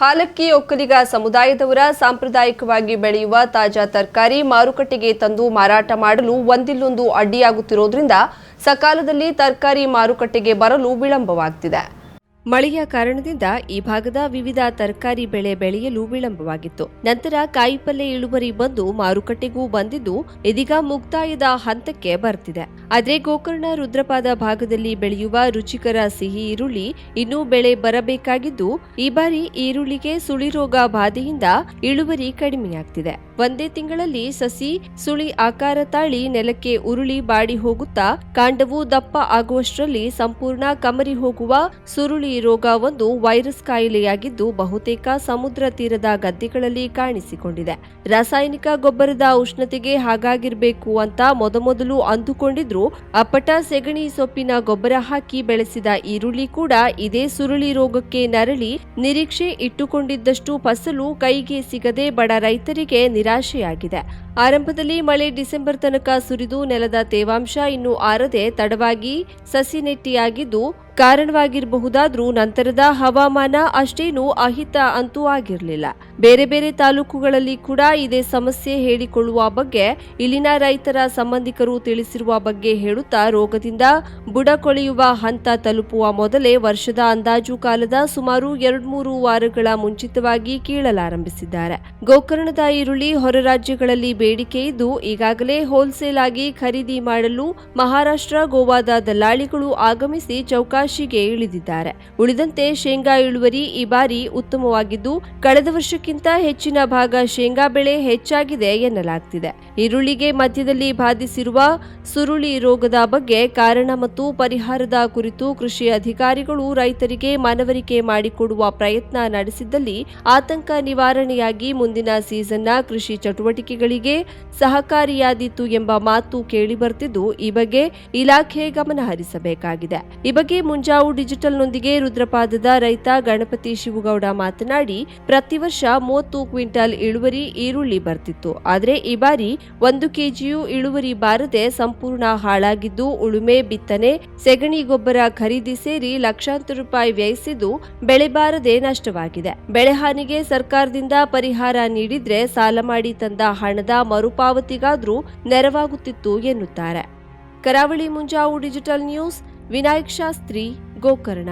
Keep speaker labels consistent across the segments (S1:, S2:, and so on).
S1: ಹಾಲಕ್ಕಿ ಒಕ್ಕಲಿಗ ಸಮುದಾಯದವರ ಸಾಂಪ್ರದಾಯಿಕವಾಗಿ ಬೆಳೆಯುವ ತಾಜಾ ತರಕಾರಿ ಮಾರುಕಟ್ಟೆಗೆ ತಂದು ಮಾರಾಟ ಮಾಡಲು ಒಂದಿಲ್ಲೊಂದು ಅಡ್ಡಿಯಾಗುತ್ತಿರುವುದರಿಂದ ಸಕಾಲದಲ್ಲಿ ತರಕಾರಿ ಮಾರುಕಟ್ಟೆಗೆ ಬರಲು ವಿಳಂಬವಾಗ್ತಿದೆ. ಮಳೆಯ ಕಾರಣದಿಂದ ಈ ಭಾಗದ ವಿವಿಧ ತರಕಾರಿ ಬೆಳೆ ಬೆಳೆಯಲು ವಿಳಂಬವಾಗಿತ್ತು. ನಂತರ ಕಾಯಿಪಲ್ಲೆ ಇಳುವರಿ ಬಂದು ಮಾರುಕಟ್ಟೆಗೂ ಬಂದಿದ್ದು, ಇದೀಗ ಮುಕ್ತಾಯದ ಹಂತಕ್ಕೆ ಬರ್ತಿದೆ. ಆದರೆ ಗೋಕರ್ಣ ರುದ್ರಪಾದ ಭಾಗದಲ್ಲಿ ಬೆಳೆಯುವ ರುಚಿಕರ ಸಿಹಿ ಈರುಳ್ಳಿ ಇನ್ನೂ ಬೆಳೆ ಬರಬೇಕಾಗಿದ್ದು, ಈ ಬಾರಿ ಈರುಳ್ಳಿಗೆ ಸುಳಿ ರೋಗ ಬಾಧೆಯಿಂದ ಇಳುವರಿ ಕಡಿಮೆಯಾಗ್ತಿದೆ. ಒಂದೇ ತಿಂಗಳಲ್ಲಿ ಸಸಿ ಸುಳಿ ಆಕಾರ ತಾಳಿ ನೆಲಕ್ಕೆ ಉರುಳಿ ಬಾಡಿ ಹೋಗುತ್ತಾ, ಕಾಂಡವು ದಪ್ಪ ಆಗುವಷ್ಟರಲ್ಲಿ ಸಂಪೂರ್ಣ ಕಮರಿ ಹೋಗುವ ಸುರುಳಿ ರೋಗ ಒಂದು ವೈರಸ್ ಕಾಯಿಲೆಯಾಗಿದ್ದು ಬಹುತೇಕ ಸಮುದ್ರ ತೀರದ ಗದ್ದೆಗಳಲ್ಲಿ ಕಾಣಿಸಿಕೊಂಡಿದೆ. ರಾಸಾಯನಿಕ ಗೊಬ್ಬರದ ಉಷ್ಣತೆಗೆ ಹಾಗಾಗಿರ್ಬೇಕು ಅಂತ ಮೊದಮೊದಲು ಅಂದುಕೊಂಡಿದ್ರು. ಅಪ್ಪಟ ಸೆಗಣಿ ಸೊಪ್ಪಿನ ಗೊಬ್ಬರ ಹಾಕಿ ಬೆಳೆಸಿದ ಈರುಳ್ಳಿ ಕೂಡ ಇದೇ ಸುರುಳಿ ರೋಗಕ್ಕೆ ನರಳಿ ನಿರೀಕ್ಷೆ ಇಟ್ಟುಕೊಂಡಿದ್ದಷ್ಟು ಫಸಲು ಕೈಗೆ ಸಿಗದೆ ಬಡ ರೈತರಿಗೆ ನಿರಾಶೆಯಾಗಿದೆ. ಆರಂಭದಲ್ಲಿ ಮಳೆ ಡಿಸೆಂಬರ್ ತನಕ ಸುರಿದು ನೆಲದ ತೇವಾಂಶ ಇನ್ನೂ ಆರದೆ ತಡವಾಗಿ ಸಸಿ ನೆಟ್ಟಿಯಾಗಿದ್ದು ಕಾರಣವಾಗಿರಬಹುದಾದ್ರೂ ನಂತರದ ಹವಾಮಾನ ಅಷ್ಟೇನೂ ಅಹಿತ ಅಂತೂ ಆಗಿರಲಿಲ್ಲ. ಬೇರೆ ಬೇರೆ ತಾಲೂಕುಗಳಲ್ಲಿ ಕೂಡ ಇದೇ ಸಮಸ್ಯೆ ಹೇಳಿಕೊಳ್ಳುವ ಬಗ್ಗೆ ಇಲ್ಲಿನ ರೈತರ ಸಂಬಂಧಿಕರು ತಿಳಿಸಿರುವ ಬಗ್ಗೆ ಹೇಳುತ್ತಾ ರೋಗದಿಂದ ಬುಡಕೊಳೆಯುವ ಹಂತ ತಲುಪುವ ಮೊದಲೇ ವರ್ಷದ ಅಂದಾಜು ಕಾಲದ ಸುಮಾರು ಎರಡ್ಮೂರು ವಾರಗಳ ಮುಂಚಿತವಾಗಿ ಕೀಳಲಾರಂಭಿಸಿದ್ದಾರೆ. ಗೋಕರ್ಣದ ಈರುಳ್ಳಿ ಹೊರ ರಾಜ್ಯಗಳಲ್ಲಿ ಬೇಡಿಕೆ ಇದ್ದು ಈಗಾಗಲೇ ಹೋಲ್ಸೇಲ್ ಆಗಿ ಖರೀದಿ ಮಾಡಲು ಮಹಾರಾಷ್ಟ್ರ, ಗೋವಾದ ದಲ್ಲಾಳಿಗಳು ಆಗಮಿಸಿ ಚೌಕಾಶಿಗೆ ಇಳಿದಿದ್ದಾರೆ. ಉಳಿದಂತೆ ಶೇಂಗಾ ಇಳುವರಿ ಈ ಬಾರಿ ಉತ್ತಮವಾಗಿದ್ದು, ಕಳೆದ ವರ್ಷಕ್ಕಿಂತ ಹೆಚ್ಚಿನ ಭಾಗ ಶೇಂಗಾ ಬೆಳೆ ಹೆಚ್ಚಾಗಿದೆ ಎನ್ನಲಾಗ್ತಿದೆ. ಈರುಳ್ಳಿಗೆ ಮಧ್ಯದಲ್ಲಿ ಬಾಧಿಸಿರುವ ಸುರುಳಿ ರೋಗದ ಬಗ್ಗೆ ಕಾರಣ ಮತ್ತು ಪರಿಹಾರದ ಕುರಿತು ಕೃಷಿ ಅಧಿಕಾರಿಗಳು ರೈತರಿಗೆ ಮನವರಿಕೆ ಮಾಡಿಕೊಡುವ ಪ್ರಯತ್ನ ನಡೆಸಿದ್ದಲ್ಲಿ ಆತಂಕ ನಿವಾರಣೆಯಾಗಿ ಮುಂದಿನ ಸೀಸನ್ನ ಕೃಷಿ ಚಟುವಟಿಕೆಗಳಿಗೆ ಸಹಕಾರಿಯಾದೀತು ಎಂಬ ಮಾತು ಕೇಳಿಬರ್ತಿದ್ದು, ಈ ಬಗ್ಗೆ ಇಲಾಖೆ ಗಮನಹರಿಸಬೇಕಾಗಿದೆ. ಈ ಬಗ್ಗೆ ಮುಂಜಾವು ಡಿಜಿಟಲ್ನೊಂದಿಗೆ ರುದ್ರಪಾದದ ರೈತ ಗಣಪತಿ ಶಿವಗೌಡ ಮಾತನಾಡಿ, ಪ್ರತಿ ವರ್ಷ ಮೂವತ್ತು ಕ್ವಿಂಟಾಲ್ ಇಳುವರಿ ಈರುಳ್ಳಿ ಬರ್ತಿತ್ತು. ಆದರೆ ಈ ಬಾರಿ ಒಂದು ಕೆಜಿಯು ಇಳುವರಿ ಬಾರದೆ ಸಂಪೂರ್ಣ ಹಾಳಾಗಿದ್ದು, ಉಳುಮೆ, ಬಿತ್ತನೆ, ಸೆಗಣಿ ಗೊಬ್ಬರ ಖರೀದಿ ಸೇರಿ ಲಕ್ಷಾಂತರ ರೂಪಾಯಿ ವ್ಯಯಿಸಿದ್ದು ಬೆಳೆ ಬಾರದೆ ನಷ್ಟವಾಗಿದೆ. ಬೆಳೆ ಹಾನಿಗೆ ಸರ್ಕಾರದಿಂದ ಪರಿಹಾರ ನೀಡಿದ್ರೆ ಸಾಲ ಮಾಡಿ ತಂದ ಹಣದ ಮರುಪಾವತಿಗಾದ್ರೂ ನೆರವಾಗುತ್ತಿತ್ತು ಎನ್ನುತ್ತಾರೆ. ಕರಾವಳಿ ಮುಂಜಾವು ಡಿಜಿಟಲ್ ನ್ಯೂಸ್, ವಿನಾಯಕ್ ಶಾಸ್ತ್ರಿ, ಗೋಕರ್ಣ.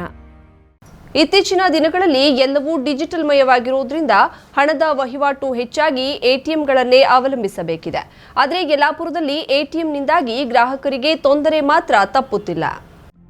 S1: ಇತ್ತೀಚಿನ ದಿನಗಳಲ್ಲಿ ಎಲ್ಲವೂ ಡಿಜಿಟಲ್ ಮಯವಾಗಿರುವುದರಿಂದ ಹಣದ ವಹಿವಾಟು ಹೆಚ್ಚಾಗಿ ಎಟಿಎಂಗಳನ್ನೇ ಅವಲಂಬಿಸಬೇಕಿದೆ. ಆದರೆ ಯಲ್ಲಾಪುರದಲ್ಲಿ ಎಟಿಎಂನಿಂದಾಗಿ ಗ್ರಾಹಕರಿಗೆ ತೊಂದರೆ ಮಾತ್ರ ತಪ್ಪುತ್ತಿಲ್ಲ.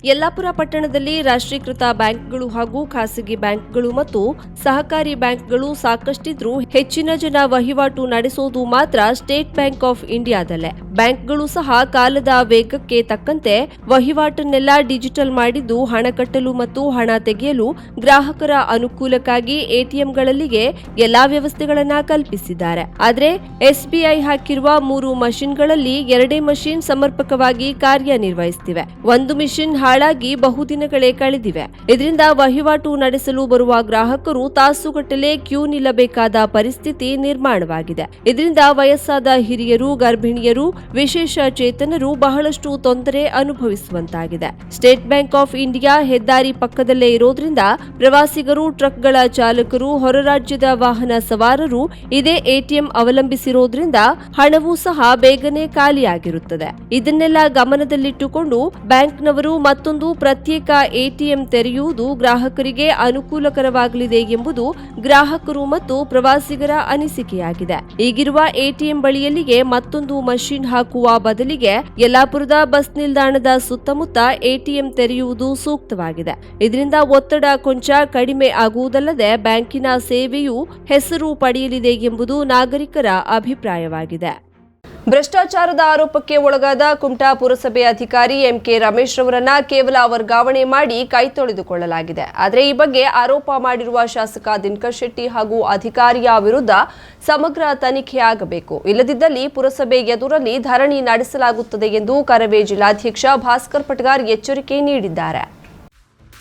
S1: ಯಲ್ಲಾಪುರ ಪಟ್ಟಣದಲ್ಲಿ ರಾಷ್ಟ್ರೀಕೃತ ಬ್ಯಾಂಕ್ಗಳು ಹಾಗೂ ಖಾಸಗಿ ಬ್ಯಾಂಕ್ಗಳು ಮತ್ತು ಸಹಕಾರಿ ಬ್ಯಾಂಕ್ಗಳು ಸಾಕಷ್ಟಿದ್ರೂ ಹೆಚ್ಚಿನ ಜನ ವಹಿವಾಟು ನಡೆಸೋದು ಮಾತ್ರ ಸ್ಟೇಟ್ ಬ್ಯಾಂಕ್ ಆಫ್ ಇಂಡಿಯಾದಲ್ಲೇ. ಬ್ಯಾಂಕ್ಗಳು ಸಹ ಕಾಲದ ವೇಗಕ್ಕೆ ತಕ್ಕಂತೆ ವಹಿವಾಟನ್ನೆಲ್ಲ ಡಿಜಿಟಲ್ ಮಾಡಿದ್ದು ಹಣ ಕಟ್ಟಲು ಮತ್ತು ಹಣ ತೆಗೆಯಲು ಗ್ರಾಹಕರ ಅನುಕೂಲಕ್ಕಾಗಿ ಎಟಿಎಂಗಳಲ್ಲಿಗೆ ಎಲ್ಲಾ ವ್ಯವಸ್ಥೆಗಳನ್ನ ಕಲ್ಪಿಸಿದ್ದಾರೆ. ಆದರೆ ಎಸ್ಬಿಐ ಹಾಕಿರುವ ಮೂರು ಮಷಿನ್ಗಳಲ್ಲಿ ಎರಡೇ ಮಷಿನ್ ಸಮರ್ಪಕವಾಗಿ ಕಾರ್ಯನಿರ್ವಹಿಸುತ್ತಿವೆ ಒಂದು ಮಿಷಿನ್ ಹಾಳಾಗಿ ಬಹುದಿನಗಳೇ ಕಳೆದಿವೆ. ಇದರಿಂದ ವಹಿವಾಟು ನಡೆಸಲು ಬರುವ ಗ್ರಾಹಕರು ತಾಸುಗಟ್ಟಲೆ ಕ್ಯೂ ನಿಲ್ಲಬೇಕಾದ ಪರಿಸ್ಥಿತಿ ನಿರ್ಮಾಣವಾಗಿದೆ. ಇದರಿಂದ ವಯಸ್ಸಾದ ಹಿರಿಯರು, ಗರ್ಭಿಣಿಯರು, ವಿಶೇಷ ಚೇತನರು ಬಹಳಷ್ಟು ತೊಂದರೆ ಅನುಭವಿಸುವಂತಾಗಿದೆ. ಸ್ಟೇಟ್ ಬ್ಯಾಂಕ್ ಆಫ್ ಇಂಡಿಯಾ ಹೆದ್ದಾರಿ ಪಕ್ಕದಲ್ಲೇ ಇರೋದ್ರಿಂದ ಪ್ರವಾಸಿಗರು, ಟ್ರಕ್ಗಳ ಚಾಲಕರು, ಹೊರ ರಾಜ್ಯದ ವಾಹನ ಸವಾರರು ಇದೇ ಎಟಿಎಂ ಅವಲಂಬಿಸಿರೋದ್ರಿಂದ ಹಣವೂ ಸಹ ಬೇಗನೆ ಖಾಲಿಯಾಗಿರುತ್ತದೆ. ಇದನ್ನೆಲ್ಲ ಗಮನದಲ್ಲಿಟ್ಟುಕೊಂಡು ಬ್ಯಾಂಕ್ನವರು ಮತ್ತೊಂದು ಪ್ರತ್ಯೇಕ ಎಟಿಎಂ ತೆರೆಯುವುದು ಗ್ರಾಹಕರಿಗೆ ಅನುಕೂಲಕರವಾಗಲಿದೆ ಎಂಬುದು ಗ್ರಾಹಕರು ಮತ್ತು ಪ್ರವಾಸಿಗರ ಅನಿಸಿಕೆಯಾಗಿದೆ. ಈಗಿರುವ ಎಟಿಎಂ ಬಳಿಯಲ್ಲಿಗೆ ಮತ್ತೊಂದು ಮಷಿನ್ ಹಾಕುವ ಬದಲಿಗೆ ಯಲ್ಲಾಪುರದ ಬಸ್ ನಿಲ್ದಾಣದ ಸುತ್ತಮುತ್ತ ಎಟಿಎಂ ತೆರೆಯುವುದು ಸೂಕ್ತವಾಗಿದೆ. ಇದರಿಂದ ಒತ್ತಡ ಕೊಂಚ ಕಡಿಮೆ ಆಗುವುದಲ್ಲದೆ ಬ್ಯಾಂಕಿನ ಸೇವೆಯು ಹೆಸರು ಪಡೆಯಲಿದೆ ಎಂಬುದು ನಾಗರಿಕರ ಅಭಿಪ್ರಾಯವಾಗಿದೆ. ಭ್ರಷ್ಟಾಚಾರದ ಆರೋಪಕ್ಕೆ ಒಳಗಾದ ಕುಮಟಾ ಪುರಸಭೆ ಅಧಿಕಾರಿ ಎಂಕೆ ರಮೇಶ್ ರವರನ್ನ ಕೇವಲ ವರ್ಗಾವಣೆ ಮಾಡಿ ಕೈ ತೊಳೆದುಕೊಳ್ಳಲಾಗಿದೆ. ಆದರೆ ಈ ಬಗ್ಗೆ ಆರೋಪ ಮಾಡಿರುವ ಶಾಸಕ ದಿನಕರ್ ಶೆಟ್ಟಿ ಹಾಗೂ ಅಧಿಕಾರಿಯ ವಿರುದ್ಧ ಸಮಗ್ರ ತನಿಖೆ ಆಗಬೇಕು. ಇಲ್ಲದಿದ್ದಲ್ಲಿ ಪುರಸಭೆ ಎದುರಲ್ಲಿ ಧರಣಿ ನಡೆಸಲಾಗುತ್ತದೆ ಎಂದು ಕರವೇ ಜಿಲ್ಲಾಧ್ಯಕ್ಷ ಭಾಸ್ಕರ್ ಪಟ್ಗಾರ್ ಎಚ್ಚರಿಕೆ ನೀಡಿದ್ದಾರೆ.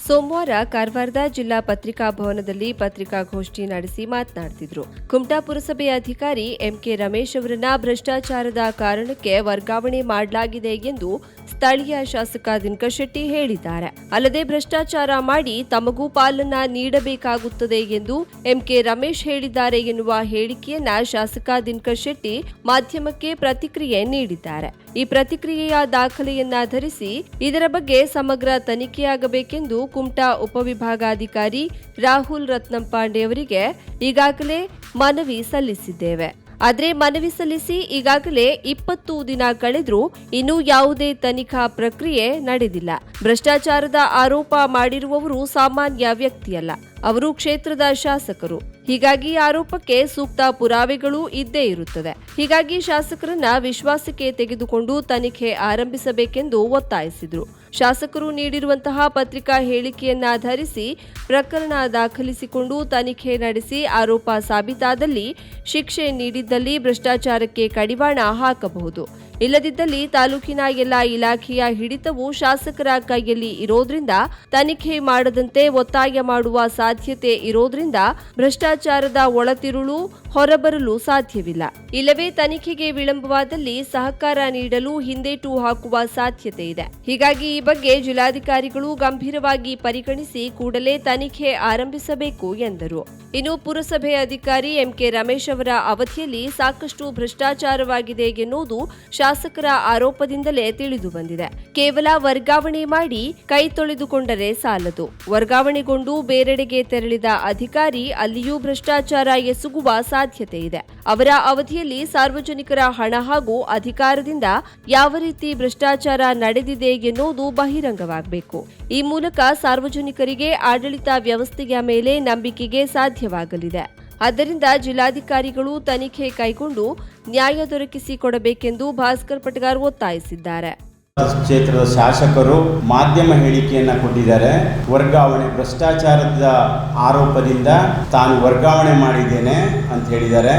S1: ಸೋಮವಾರ ಕಾರವಾರದ ಜಿಲ್ಲಾ ಪತ್ರಿಕಾ ಭವನದಲ್ಲಿ ಪತ್ರಿಕಾಗೋಷ್ಠಿ ನಡೆಸಿ ಮಾತನಾಡುತ್ತಿದ್ದರು ಕುಮಟಾ ಪುರಸಭೆಯ ಅಧಿಕಾರಿ ಎಂಕೆ ರಮೇಶ್ ಅವರನ್ನ ಭ್ರಷ್ಟಾಚಾರದ ಕಾರಣಕ್ಕೆ ವರ್ಗಾವಣೆ ಮಾಡಲಾಗಿದೆ ಎಂದು ಸ್ಥಳೀಯ ಶಾಸಕ ದಿನಕರ್ ಶೆಟ್ಟಿ ಹೇಳಿದ್ದಾರೆ. ಅಲ್ಲದೆ ಭ್ರಷ್ಟಾಚಾರ ಮಾಡಿ ತಮಗೂ ಪಾಲನ್ನ ನೀಡಬೇಕಾಗುತ್ತದೆ ಎಂದು ಎಂಕೆ ರಮೇಶ್ ಹೇಳಿದ್ದಾರೆ ಎನ್ನುವ ಹೇಳಿಕೆಯನ್ನ ಶಾಸಕ ದಿನಕರ್ ಶೆಟ್ಟಿ ಮಾಧ್ಯಮಕ್ಕೆ ಪ್ರತಿಕ್ರಿಯೆ ನೀಡಿದ್ದಾರೆ. ಈ ಪ್ರತಿಕ್ರಿಯೆಯ ದಾಖಲೆಯನ್ನಾಧರಿಸಿ ಇದರ ಬಗ್ಗೆ ಸಮಗ್ರ ತನಿಖೆಯಾಗಬೇಕೆಂದು ಕುಮಟಾ ಉಪವಿಭಾಗಾಧಿಕಾರಿ ರಾಹುಲ್ ರತ್ನಂಪಾಂಡೆ ಅವರಿಗೆ ಈಗಾಗಲೇ ಮನವಿ ಸಲ್ಲಿಸಿದ್ದೇವೆ. ಆದರೆ ಮನವಿ ಸಲ್ಲಿಸಿ ಈಗಾಗಲೇ ಇಪ್ಪತ್ತು ದಿನ ಕಳೆದರೂ ಇನ್ನೂ ಯಾವುದೇ ತನಿಖಾ ಪ್ರಕ್ರಿಯೆ ನಡೆದಿಲ್ಲ. ಭ್ರಷ್ಟಾಚಾರದ ಆರೋಪ ಮಾಡಿರುವವರು ಸಾಮಾನ್ಯ ವ್ಯಕ್ತಿಯಲ್ಲ, ಅವರು ಕ್ಷೇತ್ರದ ಶಾಸಕರು. ಹೀಗಾಗಿ ಆರೋಪಕ್ಕೆ ಸೂಕ್ತ ಪುರಾವೆಗಳು ಇದ್ದೇ ಇರುತ್ತದೆ ಹೀಗಾಗಿ ಶಾಸಕರನ್ನ ವಿಶ್ವಾಸಕ್ಕೆ ತೆಗೆದುಕೊಂಡು ತನಿಖೆ ಆರಂಭಿಸಬೇಕೆಂದು ಒತ್ತಾಯಿಸಿದರು. ಶಾಸಕರು ನೀಡಿರುವಂತಹ ಪತ್ರಿಕಾ ಹೇಳಿಕೆಯನ್ನಾಧರಿಸಿ ಪ್ರಕರಣ ದಾಖಲಿಸಿಕೊಂಡು ತನಿಖೆ ನಡೆಸಿ ಆರೋಪ ಸಾಬೀತಾದಲ್ಲಿ ಶಿಕ್ಷೆ ನೀಡಿದ್ದಲ್ಲಿ ಭ್ರಷ್ಟಾಚಾರಕ್ಕೆ ಕಡಿವಾಣ ಹಾಕಬಹುದು. ಇಲ್ಲದಿದ್ದಲ್ಲಿ ತಾಲೂಕಿನ ಎಲ್ಲ ಇಲಾಖೆಯ ಹಿಡಿತವು ಶಾಸಕರ ಕೈಯಲ್ಲಿ ಇರೋದ್ರಿಂದ ತನಿಖೆ ಮಾಡದಂತೆ ಒತ್ತಾಯ ಮಾಡುವ ಸಾಧ್ಯತೆ ಇರೋದ್ರಿಂದ ಭ್ರಷ್ಟಾಚಾರದ ಒಳತಿರುಳು ಹೊರಬರಲು ಸಾಧ್ಯವಿಲ್ಲ. ಇಲ್ಲವೇ ತನಿಖೆಗೆ ವಿಳಂಬವಾದಲ್ಲಿ ಸಹಕಾರ ನೀಡಲು ಹಿಂದೇಟು ಹಾಕುವ ಸಾಧ್ಯತೆ ಇದೆ. ಹೀಗಾಗಿ ಈ ಬಗ್ಗೆ ಜಿಲ್ಲಾಧಿಕಾರಿಗಳು ಗಂಭೀರವಾಗಿ ಪರಿಗಣಿಸಿ ಕೂಡಲೇ ತನಿಖೆ ಆರಂಭಿಸಬೇಕು ಎಂದರು. ಇನ್ನು ಪುರಸಭೆ ಅಧಿಕಾರಿ ಎಂಕೆ ರಮೇಶ್ ಅವರ ಅವಧಿಯಲ್ಲಿ ಸಾಕಷ್ಟು ಭ್ರಷ್ಟಾಚಾರವಾಗಿದೆ ಎನ್ನುವುದು ಶಾಸಕರ ಆರೋಪದಿಂದಲೇ ತಿಳಿದು ಬಂದಿದೆ. ಕೇವಲ ವರ್ಗಾವಣೆ ಮಾಡಿ ಕೈ ತೊಳೆದುಕೊಂಡರೆ ಸಾಲದು. ವರ್ಗಾವಣೆಗೊಂಡು ಬೇರೆಡೆಗೆ ತೆರಳಿದ ಅಧಿಕಾರಿ ಅಲ್ಲಿಯೂ ಭ್ರಷ್ಟಾಚಾರ ಎಸಗುವ ಸಾಧ್ಯತೆ ಇದೆ. ಅವರ ಅವಧಿಯಲ್ಲಿ ಸಾರ್ವಜನಿಕರ ಹಣ ಹಾಗೂ ಅಧಿಕಾರದಿಂದ ಯಾವ ರೀತಿ ಭ್ರಷ್ಟಾಚಾರ ನಡೆದಿದೆ ಎನ್ನುವುದು ಬಹಿರಂಗವಾಗಬೇಕು. ಈ ಮೂಲಕ ಸಾರ್ವಜನಿಕರಿಗೆ ಆಡಳಿತ ವ್ಯವಸ್ಥೆಯ ಮೇಲೆ ನಂಬಿಕೆಗೆ ಸಾಧ್ಯವಾಗಲಿದೆ ಆದ್ದರಿಂದ ಜಿಲ್ಲಾಧಿಕಾರಿಗಳು ತನಿಖೆ ಕೈಗೊಂಡು ನ್ಯಾಯ ದೊರಕಿಸಿ ಕೊಡಬೇಕೆಂದು ಭಾಸ್ಕರ್ ಪಟಗಾರ್ ಒತ್ತಾಯಿಸಿದ್ದಾರೆ.
S2: ಕ್ಷೇತ್ರದ ಶಾಸಕರು ಮಾಧ್ಯಮ ಹೇಳಿಕೆಯನ್ನ ಕೊಟ್ಟಿದ್ದಾರೆ. ವರ್ಗಾವಣೆ ಭ್ರಷ್ಟಾಚಾರದ ಆರೋಪದಿಂದ ತಾನು ವರ್ಗಾವಣೆ ಮಾಡಿದ್ದೇನೆ ಅಂತ ಹೇಳಿದ್ದಾರೆ.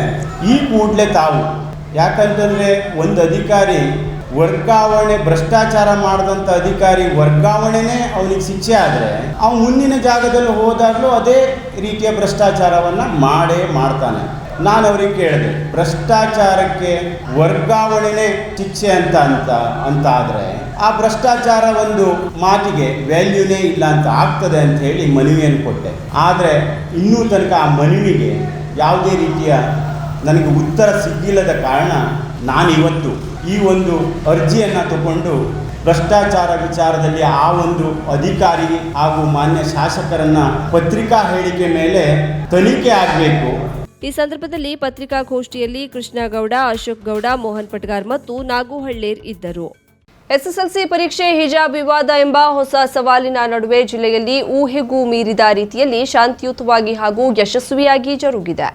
S2: ಈ ಕೂಡಲೇ ತಾವು, ಯಾಕಂತಂದ್ರೆ ಒಂದು ಅಧಿಕಾರಿ ವರ್ಗಾವಣೆ, ಭ್ರಷ್ಟಾಚಾರ ಮಾಡಿದಂಥ ಅಧಿಕಾರಿ ವರ್ಗಾವಣೆನೇ ಅವನಿಗೆ ಶಿಕ್ಷೆ ಆದರೆ ಅವನು ಮುಂದಿನ ಜಾಗದಲ್ಲಿ ಹೋದಾಗಲೂ ಅದೇ ರೀತಿಯ ಭ್ರಷ್ಟಾಚಾರವನ್ನು ಮಾಡೇ ಮಾಡ್ತಾನೆ. ನಾನು ಅವ್ರಿಗೆ ಕೇಳಿದೆ, ಭ್ರಷ್ಟಾಚಾರಕ್ಕೆ ವರ್ಗಾವಣೆನೇ ಶಿಕ್ಷೆ ಅಂತ ಅಂತ ಅಂತ ಆದರೆ ಆ ಭ್ರಷ್ಟಾಚಾರ ಒಂದು ಮಾತಿಗೆ ವ್ಯಾಲ್ಯೂನೇ ಇಲ್ಲ ಅಂತ ಆಗ್ತದೆ ಅಂತ ಹೇಳಿ ಮನವಿಯನ್ನು ಕೊಟ್ಟೆ. ಆದರೆ ಇನ್ನೂ ತನಕ ಆ ಮನವಿಗೆ ಯಾವುದೇ ರೀತಿಯ ನನಗೆ ಉತ್ತರ ಸಿಗ್ಗಿಲ್ಲದ ಕಾರಣ ನಾನಿವತ್ತು ಈ ಒಂದು ಅರ್ಜಿಯನ್ನು ತಗೊಂಡು ಭ್ರಷ್ಟಾಚಾರ ವಿಚಾರದಲ್ಲಿ ಆ ಒಂದು ಅಧಿಕಾರಿ ಹಾಗೂ ಮಾನ್ಯ ಶಾಸಕರನ್ನ ಪತ್ರಿಕಾ ಹೇಳಿಕೆ ಮೇಲೆ ತನಿಖೆ ಆಗಬೇಕು.
S1: ಈ ಸಂದರ್ಭದಲ್ಲಿ ಪತ್ರಿಕಾಗೋಷ್ಠಿಯಲ್ಲಿ ಕೃಷ್ಣಗೌಡ, ಅಶೋಕ್ ಗೌಡ, ಮೋಹನ್ ಪಟ್ಗಾರ್ ಮತ್ತು ನಾಗುಹಳ್ಳೇರ್ ಇದ್ದರು. ಎಸ್ಎಸ್ಎಲ್ಸಿ ಪರೀಕ್ಷೆ ಹಿಜಾಬ್ ವಿವಾದ ಎಂಬ ಹೊಸ ಸವಾಲಿನ ನಡುವೆ ಜಿಲ್ಲೆಯಲ್ಲಿ ಊಹೆಗೂ ಮೀರಿದ ರೀತಿಯಲ್ಲಿ ಶಾಂತಿಯುತವಾಗಿ ಹಾಗೂ ಯಶಸ್ವಿಯಾಗಿ ಜರುಗಿದೆ.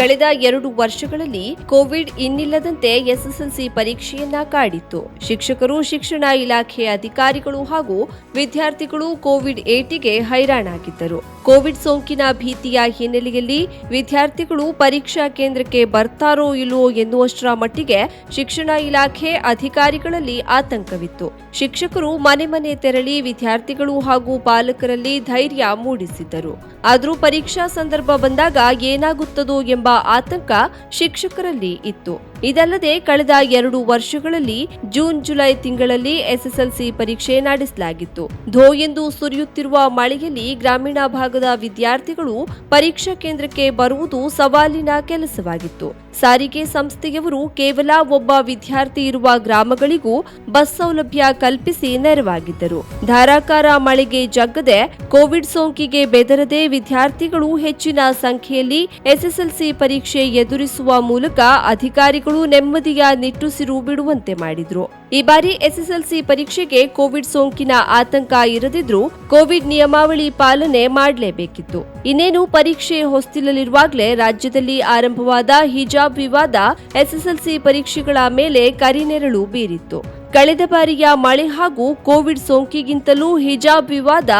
S1: ಕಳೆದ ಎರಡು ವರ್ಷಗಳಲ್ಲಿ ಕೋವಿಡ್ ಇನ್ನಿಲ್ಲದಂತೆ ಎಸ್ಎಸ್ಎಲ್ಸಿ ಪರೀಕ್ಷೆಯನ್ನ ಕಾಡಿತ್ತು. ಶಿಕ್ಷಕರು, ಶಿಕ್ಷಣ ಇಲಾಖೆ ಅಧಿಕಾರಿಗಳು ಹಾಗೂ ವಿದ್ಯಾರ್ಥಿಗಳು ಕೋವಿಡ್ ಏಟಿಗೆ ಹೈರಾಣಾಗಿದ್ದರು. ಕೋವಿಡ್ ಸೋಂಕಿನ ಭೀತಿಯ ಹಿನ್ನೆಲೆಯಲ್ಲಿ ವಿದ್ಯಾರ್ಥಿಗಳು ಪರೀಕ್ಷಾ ಕೇಂದ್ರಕ್ಕೆ ಬರ್ತಾರೋ ಇಲ್ಲವೋ ಎನ್ನುವಷ್ಟರ ಮಟ್ಟಿಗೆ ಶಿಕ್ಷಣ ಇಲಾಖೆ ಅಧಿಕಾರಿಗಳಲ್ಲಿ ಆತಂಕವಿತ್ತು. ಶಿಕ್ಷಕರು ಮನೆ ಮನೆ ತೆರಳಿ ವಿದ್ಯಾರ್ಥಿಗಳು ಹಾಗೂ ಪಾಲಕರಲ್ಲಿ ಧೈರ್ಯ ಮೂಡಿಸಿದ್ದರು. ಆದರೂ ಪರೀಕ್ಷಾ ಸಂದರ್ಭ ಬಂದಾಗ ಏನಾಗುತ್ತದೋ ಎಂಬ ಆತಂಕ ಶಿಕ್ಷಕರಲ್ಲಿ ಇತ್ತು. ಇದಲ್ಲದೆ ಕಳೆದ ಎರಡು ವರ್ಷಗಳಲ್ಲಿ ಜೂನ್, ಜುಲೈ ತಿಂಗಳಲ್ಲಿ ಎಸ್ಎಸ್ಎಲ್ಸಿ ಪರೀಕ್ಷೆ ನಡೆಸಲಾಗಿತ್ತು. ಧೋ ಎಂದು ಸುರಿಯುತ್ತಿರುವ ಮಳೆಯಲ್ಲಿ ಗ್ರಾಮೀಣ ಭಾಗದ ವಿದ್ಯಾರ್ಥಿಗಳು ಪರೀಕ್ಷಾ ಕೇಂದ್ರಕ್ಕೆ ಬರುವುದು ಸವಾಲಿನ ಕೆಲಸವಾಗಿತ್ತು. ಸಾರಿಗೆ ಸಂಸ್ಥೆಯವರು ಕೇವಲ ಒಬ್ಬ ವಿದ್ಯಾರ್ಥಿ ಇರುವ ಗ್ರಾಮಗಳಿಗೂ ಬಸ್ ಸೌಲಭ್ಯ ಕಲ್ಪಿಸಿ ನೆರವಾಗಿದ್ದರು. ಧಾರಾಕಾರ ಮಳೆಗೆ ಜಗ್ಗದೆ ಕೋವಿಡ್ ಸೋಂಕಿಗೆ ಬೆದರದೆ ವಿದ್ಯಾರ್ಥಿಗಳು ಹೆಚ್ಚಿನ ಸಂಖ್ಯೆಯಲ್ಲಿ ಎಸ್ಎಸ್ಎಲ್ಸಿ ಪರೀಕ್ಷೆ ಎದುರಿಸುವ ಮೂಲಕ ಅಧಿಕಾರಿಗಳು ನೆಮ್ಮದಿಯ ನಿಟ್ಟುಸಿರು ಬಿಡುವಂತೆ ಮಾಡಿದ್ರು. ಈ ಬಾರಿ ಎಸ್ಎಸ್ಎಲ್ಸಿ ಪರೀಕ್ಷೆಗೆ ಕೋವಿಡ್ ಸೋಂಕಿನ ಆತಂಕ ಇರದಿದ್ರೂ ಕೋವಿಡ್ ನಿಯಮಾವಳಿ ಪಾಲನೆ ಮಾಡಲೇಬೇಕಿತ್ತು. ಇನ್ನೇನು ಪರೀಕ್ಷೆ ಹೊಸ್ತಿಲಲ್ಲಿರುವಾಗಲೇ ರಾಜ್ಯದಲ್ಲಿ ಆರಂಭವಾದ ಹಿಜಾಬ್ ವಿವಾದ ಎಸ್ಎಸ್ಎಲ್ಸಿ ಪರೀಕ್ಷೆಗಳ ಮೇಲೆ ಕರಿನೆರಳು ಬೀರಿತ್ತು. ಕಳೆದ ಬಾರಿಯ ಮಳೆ ಹಾಗೂ ಕೋವಿಡ್ ಸೋಂಕಿಗಿಂತಲೂ ಹಿಜಾಬ್ ವಿವಾದ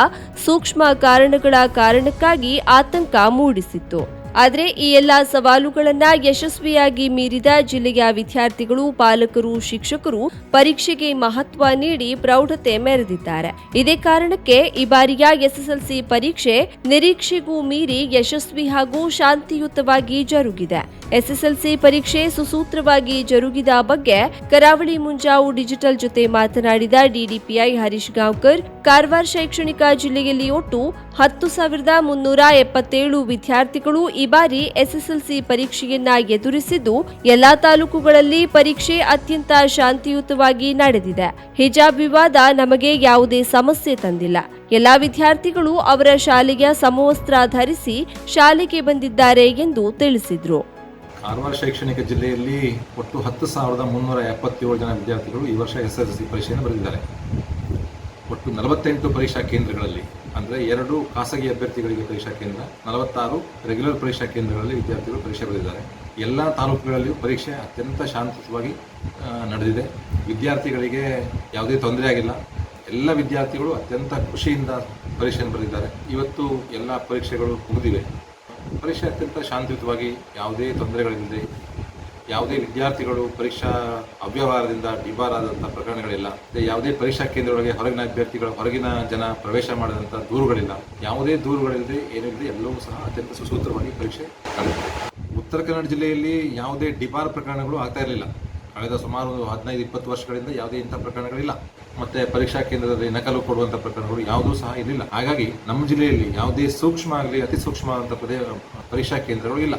S1: ಸೂಕ್ಷ್ಮ ಕಾರಣಗಳ ಕಾರಣಕ್ಕಾಗಿ ಆತಂಕ ಮೂಡಿಸಿತ್ತು. ಆದರೆ ಈ ಎಲ್ಲ ಸವಾಲುಗಳನ್ನು ಯಶಸ್ವಿಯಾಗಿ ಮೀರಿದ ಜಿಲ್ಲೆಯ ವಿದ್ಯಾರ್ಥಿಗಳು, ಪಾಲಕರು, ಶಿಕ್ಷಕರು ಪರೀಕ್ಷೆಗೆ ಮಹತ್ವ ನೀಡಿ ಪ್ರೌಢತೆ ಮೆರೆದಿದ್ದಾರೆ. ಇದೇ ಕಾರಣಕ್ಕೆ ಈ ಬಾರಿಯ ಎಸ್ಎಸ್ಎಲ್ಸಿ ಪರೀಕ್ಷೆ ನಿರೀಕ್ಷೆಗೂ ಮೀರಿ ಯಶಸ್ವಿ ಹಾಗೂ ಶಾಂತಿಯುತವಾಗಿ ಜರುಗಿದೆ. ಎಸ್ಎಸ್ಎಲ್ಸಿ ಪರೀಕ್ಷೆ ಸುಸೂತ್ರವಾಗಿ ಜರುಗಿದ ಬಗ್ಗೆ ಕರಾವಳಿ ಮುಂಜಾವು ಡಿಜಿಟಲ್ ಜೊತೆ ಮಾತನಾಡಿದ ಡಿಡಿಪಿಐ ಹರೀಶ್ ಗಾಂವ್ಕರ್, ಕಾರವಾರ ಶೈಕ್ಷಣಿಕ ಜಿಲ್ಲೆಯಲ್ಲಿ ಒಟ್ಟು ಹತ್ತು ಸಾವಿರದ ಮುನ್ನೂರ ಎಪ್ಪತ್ತೇಳು ವಿದ್ಯಾರ್ಥಿಗಳು ಈ ಬಾರಿ ಎಸ್ಎಸ್ಎಲ್ಸಿ ಪರೀಕ್ಷೆಯನ್ನ ಎದುರಿಸಿದ್ದು ಎಲ್ಲಾ ತಾಲೂಕುಗಳಲ್ಲಿ ಪರೀಕ್ಷೆ ಅತ್ಯಂತ ಶಾಂತಿಯುತವಾಗಿ ನಡೆದಿದೆ. ಹಿಜಾಬ್ ವಿವಾದ ನಮಗೆ ಯಾವುದೇ ಸಮಸ್ಯೆ ತಂದಿಲ್ಲ. ಎಲ್ಲಾ ವಿದ್ಯಾರ್ಥಿಗಳು ಅವರ ಶಾಲೆಯ ಸಮವಸ್ತ್ರ ಧರಿಸಿ ಶಾಲೆಗೆ ಬಂದಿದ್ದಾರೆ ಎಂದು ತಿಳಿಸಿದ್ರು.
S3: ಕಾರವಾರ ಶೈಕ್ಷಣಿಕ ಜಿಲ್ಲೆಯಲ್ಲಿ ಒಟ್ಟು ಹತ್ತು ಸಾವಿರದ ಮುನ್ನೂರ ಎಪ್ಪತ್ತೇಳು ಜನ ವಿದ್ಯಾರ್ಥಿಗಳು ಈ ವರ್ಷ ಎಸ್ಎಸ್ಎಲ್ಸಿ ಪರೀಕ್ಷೆಯನ್ನು ಬರೆದಿದ್ದಾರೆ. ಒಟ್ಟು ನಲವತ್ತೆಂಟು ಪರೀಕ್ಷಾ ಕೇಂದ್ರಗಳಲ್ಲಿ, ಅಂದರೆ ಎರಡು ಖಾಸಗಿ ಅಭ್ಯರ್ಥಿಗಳಿಗೆ ಪರೀಕ್ಷಾ ಕೇಂದ್ರ, ನಲವತ್ತಾರು ರೆಗ್ಯುಲರ್ ಪರೀಕ್ಷಾ ಕೇಂದ್ರಗಳಲ್ಲಿ ವಿದ್ಯಾರ್ಥಿಗಳು ಪರೀಕ್ಷೆ ಬರೆದಿದ್ದಾರೆ. ಎಲ್ಲ ತಾಲೂಕುಗಳಲ್ಲಿಯೂ ಪರೀಕ್ಷೆ ಅತ್ಯಂತ ಶಾಂತಿಯುತವಾಗಿ ನಡೆದಿದೆ. ವಿದ್ಯಾರ್ಥಿಗಳಿಗೆ ಯಾವುದೇ ತೊಂದರೆ ಆಗಿಲ್ಲ. ಎಲ್ಲ ವಿದ್ಯಾರ್ಥಿಗಳು ಅತ್ಯಂತ ಖುಷಿಯಿಂದ ಪರೀಕ್ಷೆಯನ್ನು ಬರೆದಿದ್ದಾರೆ. ಇವತ್ತು ಎಲ್ಲ ಪರೀಕ್ಷೆಗಳು ಮುಗಿದಿವೆ. ಪರೀಕ್ಷೆ ಅತ್ಯಂತ ಶಾಂತಿಯುತವಾಗಿ ಯಾವುದೇ ತೊಂದರೆಗಳಿಲ್ಲದೆ ಯಾವುದೇ ವಿದ್ಯಾರ್ಥಿಗಳು ಪರೀಕ್ಷಾ ಅವ್ಯವಹಾರದಿಂದ ಡಿಬಾರಾದಂಥ ಪ್ರಕರಣಗಳಿಲ್ಲ. ಯಾವುದೇ ಪರೀಕ್ಷಾ ಕೇಂದ್ರಗಳಿಗೆ ಹೊರಗಿನ ಅಭ್ಯರ್ಥಿಗಳು, ಹೊರಗಿನ ಜನ ಪ್ರವೇಶ ಮಾಡಿದಂಥ ದೂರುಗಳಿಲ್ಲ. ಯಾವುದೇ ದೂರುಗಳಿಲ್ಲದೆ ಏನಿಲ್ಲದೆ ಎಲ್ಲವೂ ಸಹ ಅತ್ಯಂತ ಸುಸೂತ್ರವಾಗಿ ಪರೀಕ್ಷೆ ನಡೆದಿದೆ. ಉತ್ತರ ಕನ್ನಡ ಜಿಲ್ಲೆಯಲ್ಲಿ ಯಾವುದೇ ಡಿಬಾರ್ ಪ್ರಕರಣಗಳು ಆಗ್ತಾ ಇರಲಿಲ್ಲ. ಕಳೆದ ಸುಮಾರು ಒಂದು ಹದಿನೈದು, ಇಪ್ಪತ್ತು ವರ್ಷಗಳಿಂದ ಯಾವುದೇ ಇಂಥ ಪ್ರಕರಣಗಳಿಲ್ಲ. ಮತ್ತೆ ಪರೀಕ್ಷಾ ಕೇಂದ್ರದಲ್ಲಿ ನಕಲು ಕೊಡುವಂಥ ಪ್ರಕರಣಗಳು ಯಾವುದೂ ಸಹ ಇರಲಿಲ್ಲ. ಹಾಗಾಗಿ ನಮ್ಮ ಜಿಲ್ಲೆಯಲ್ಲಿ ಯಾವುದೇ ಸೂಕ್ಷ್ಮ ಆಗಲಿ, ಅತಿ ಸೂಕ್ಷ್ಮವಾದಂಥ ಆದಂಥ ಪರೀಕ್ಷಾ ಕೇಂದ್ರಗಳು ಇಲ್ಲ.